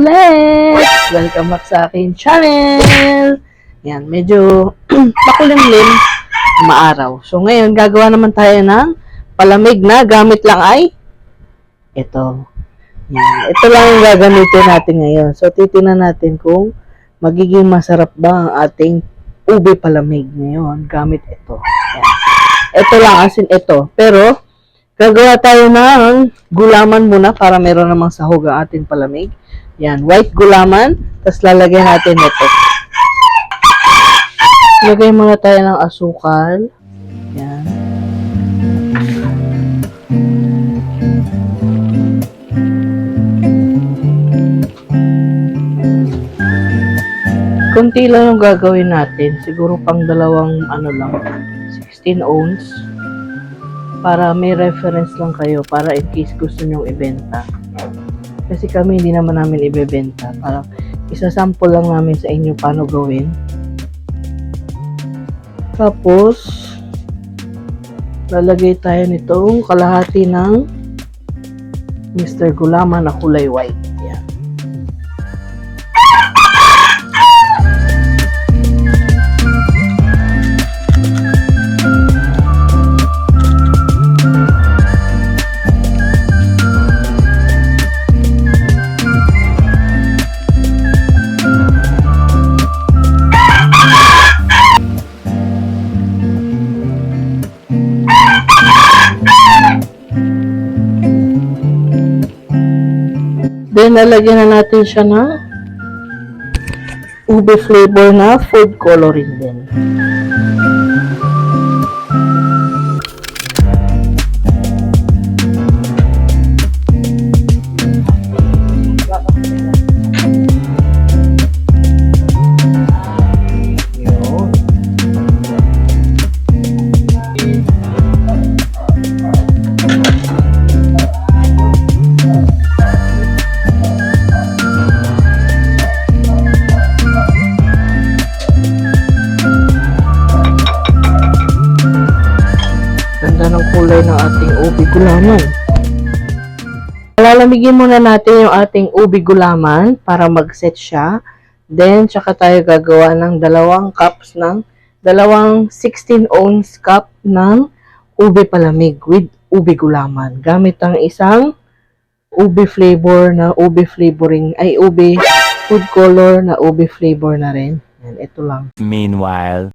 Kulit! Welcome back sa akin channel! Yan, medyo makulimlim maaraw. So ngayon, gagawa naman tayo ng palamig na gamit lang ay ito. Yan. Ito lang yung gagamitin natin ngayon. So titingnan natin kung magiging masarap ba ang ating ube palamig ngayon gamit ito. Yan. Ito lang, as in ito. Pero, Gagawa tayo ng gulaman muna para meron namang sahog ang ating palamig. Yan, white gulaman. Tapos lalagyan natin ito. Lagay muna tayo ng asukal. Yan. Kunti lang yung gagawin natin. Siguro pang dalawang ano lang. 16 ounce para may reference lang kayo para in case gusto nyong ibenta. Kasi kami hindi naman namin ibebenta. Para isa-sample lang namin sa inyo paano gawin. Tapos, lalagay tayo nitong kalahati ng Mr. Gulama na kulay white. Lalagyan na natin siya ng ube flavor na food coloring din. Kulay ng ating ubi gulaman. Lalamigin muna natin yung ating ubi gulaman para mag-set siya. Then, tsaka tayo gagawa ng dalawang cups ng dalawang 16 ounce cup ng ube palamig with ube gulaman. Gamit ang isang ube flavor na ube flavoring, ay ube food color na ube flavor na rin. Yan, ito lang. Meanwhile,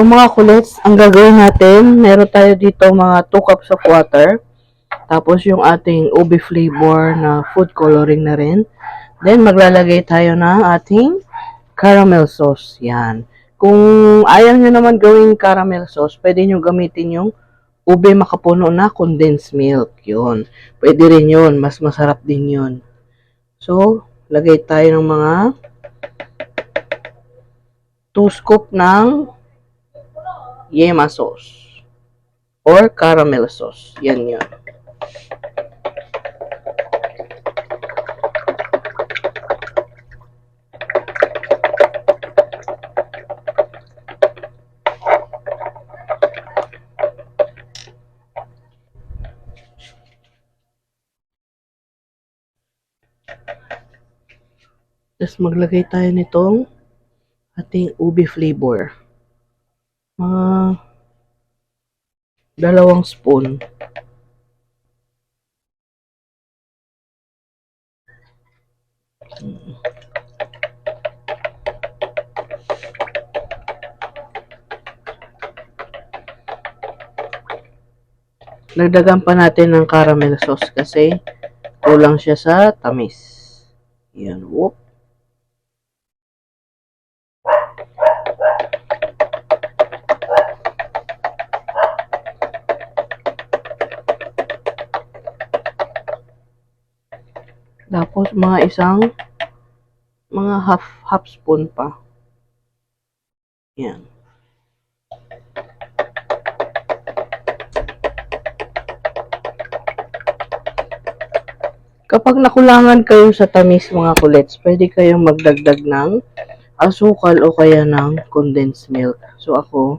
So mga kulits, ang gagawin natin, meron tayo dito mga 2 cups of water. Tapos yung ating ube flavor na food coloring na rin. Then maglalagay tayo ng ating caramel sauce. Yan. Kung ayaw nyo naman gawing caramel sauce, pwede nyo gamitin yung ube makapuno na condensed milk. Yun. Pwede rin yun. Mas masarap din yun. So, lagay tayo ng mga 2 scoop ng yema sauce or caramel sauce. Yan yun. Tapos maglagay tayo nitong ating ube flavor mga dalawang spoon. Nagdagan pa natin ng caramel sauce kasi kulang siya sa tamis. Yan, Tapos mga isang mga half half spoon pa. Yan. Kapag nakulangan kayo sa tamis mga kulets, pwede kayong magdagdag ng asukal o kaya ng condensed milk. So ako,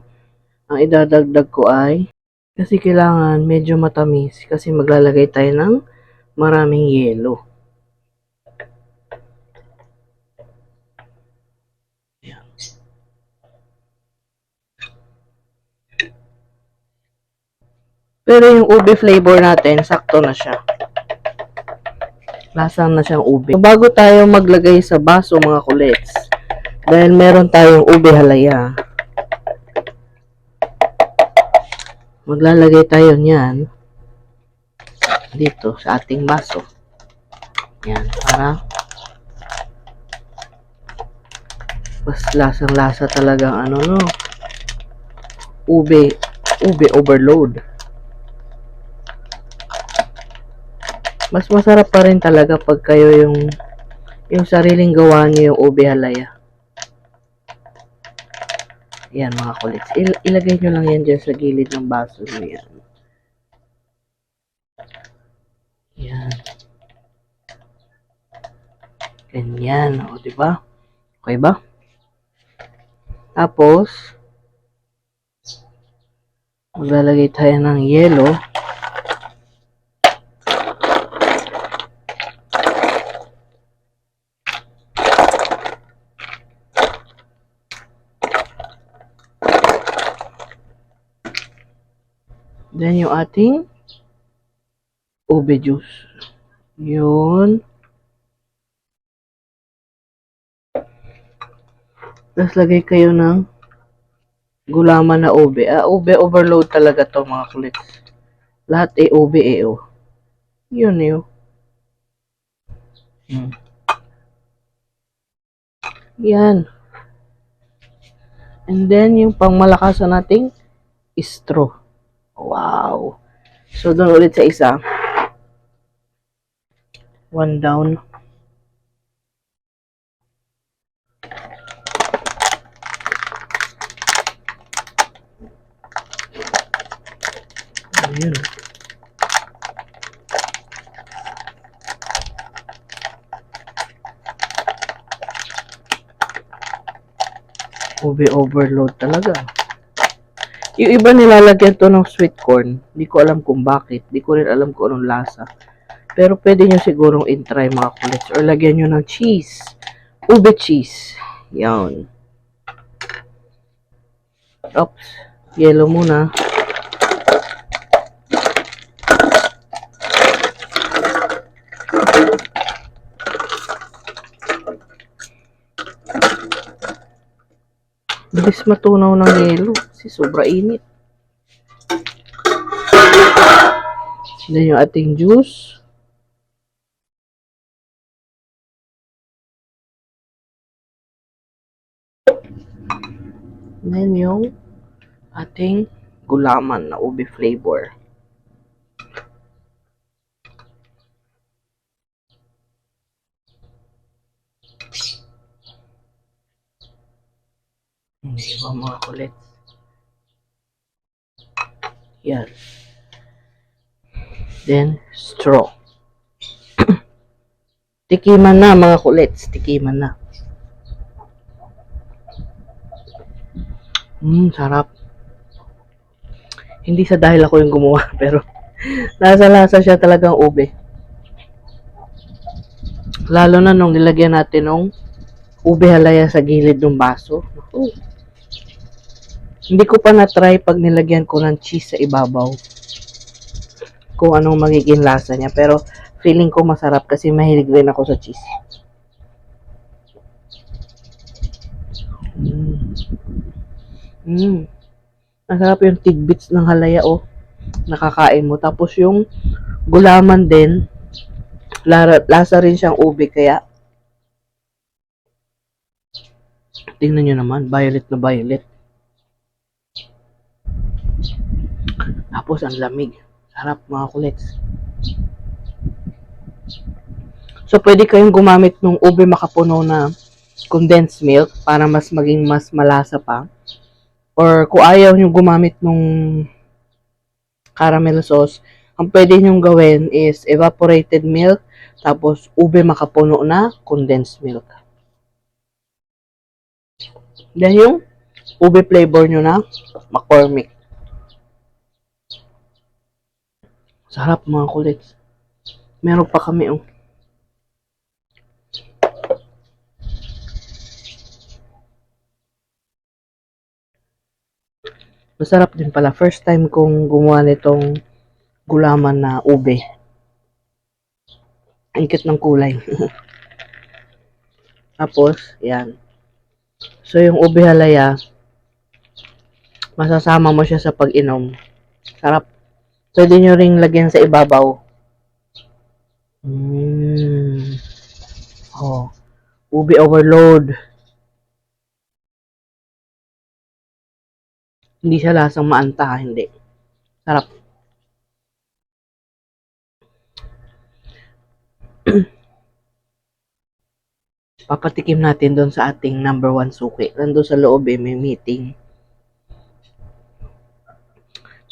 ang idadagdag ko ay kasi kailangan medyo matamis kasi maglalagay tayo ng maraming yelo. Pero yung ube flavor natin, sakto na siya. Lasang na siyang ube. Bago tayo maglagay sa baso mga kulets, dahil meron tayong ube halaya, maglalagay tayo niyan dito sa ating baso. Yan, para mas lasang-lasa talagang ano no ube ube overload mas masarap pa rin talaga pag kayo yung yung sariling gawa niyo yung ube halaya. Yan mga kulits Il- ilagay nyo lang yan dyan sa gilid ng baso nyo yan. Yan. Ganyan o di ba okay ba? Tapos, maglalagay tayo ng yelo. Then, yung ating ube juice. Yun. Tapos lagay kayo ng gulaman na ube. Ah, ube overload talaga to mga kulit. Lahat ay ube eh oh. Yun yun. Hmm. Yan. And then yung pangmalakasan nating straw. Wow. So doon ulit sa isa. One down. Ayun. Ube overload talaga. Yung iba nilalagyan to ng sweet corn. Hindi ko alam kung bakit. Hindi ko rin alam kung anong lasa. Pero pwede nyo sigurong in-try mga kulits. Or lagyan nyo ng cheese. Ube cheese. Yan. Oops. Yellow muna. Bilis matunaw ng yelo kasi sobra init. Then yung ating juice. Then yung ating gulaman na ube flavor. Hindi ba mga kulit? Yan. Then, straw. Tikiman na mga kulits. Tikiman na. Mmm, sarap. Hindi sa dahil ako yung gumawa, pero lasa-lasa siya talagang ube. Lalo na nung nilagyan natin ng ube halaya sa gilid ng baso. Naku. Hindi ko pa na-try pag nilagyan ko ng cheese sa ibabaw. Kung anong magiging lasa niya. Pero feeling ko masarap kasi mahilig rin ako sa cheese. Mm. Mm. Masarap yung tidbits ng halaya oh. Nakakain mo. Tapos yung gulaman din. Lasa rin siyang ube kaya tingnan nyo naman. Violet na violet. Tapos ang lamig. Sarap mga kulets. So pwede kayong gumamit ng ube makapuno na condensed milk para mas maging mas malasa pa. Or kung ayaw nyo gumamit nung caramel sauce, ang pwede nyo gawin is evaporated milk tapos ube makapuno na condensed milk. Then yung ube flavor nyo na McCormick. Sarap mga kulits. Meron pa kami oh. Masarap din pala. First time kong gumawa nitong gulaman na ube. Ang cute ng kulay. Tapos, yan. So, yung ube halaya, masasama mo siya sa pag-inom. Sarap. Pwede nyo ring lagyan sa ibabaw. Mm. Oh. Ube overload. Hindi siya lasang maanta, hindi. Sarap. Papatikim natin doon sa ating number one suki. Nandun sa loob eh, may meeting.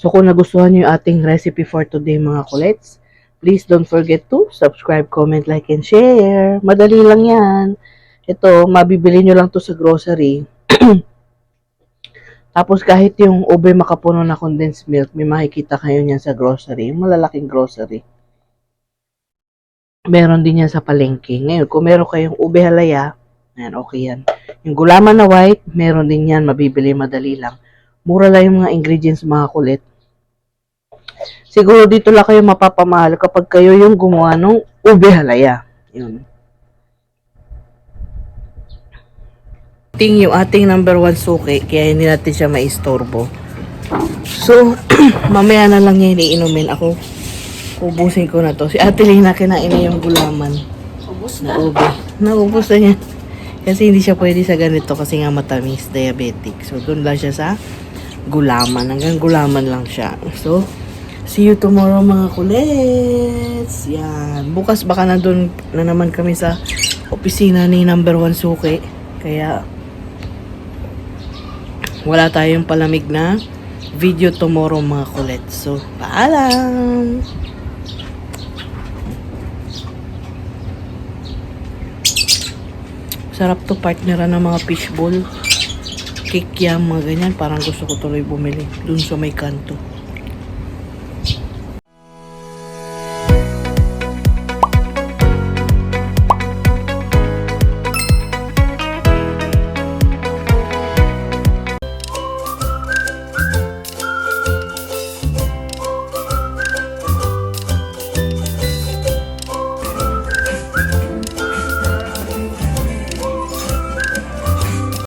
So kung nagustuhan niyo yung ating recipe for today mga kulets, please don't forget to subscribe, comment, like, and share. Madali lang yan. Ito, mabibili nyo lang to sa grocery. Tapos kahit yung ube makapuno na condensed milk, may makikita kayo niyan sa grocery, malalaking grocery. Meron din yan sa palengke. Ngayon, kung meron kayong ube halaya, ayan, okay yan. Yung gulaman na white, meron din yan, mabibili madali lang. Mura lang yung mga ingredients mga kulit. Siguro dito lang kayo mapapamahal kapag kayo yung gumawa ng ube halaya. Yun. Ting yung ating number one suki, kaya hindi natin siya maistorbo. So, mamaya na lang niya iniinumin ako. Ubusin ko na to. Si Ate Lina kinain na yung gulaman. Ubus Na ube. Naubos na niya. Kasi hindi siya pwede sa ganito kasi nga matamis, diabetic. So, doon lang siya sa gulaman. Hanggang gulaman lang siya. So, see you tomorrow mga kulets. Yan. Bukas baka nandun na naman kami sa opisina ni number one suki. Kaya, wala tayong palamig na video tomorrow mga kulets. So, paalam! Sarap to partneran ng mga fishball. Cake yan, mga ganyan. Parang gusto ko tuloy bumili. Dun sa may kanto.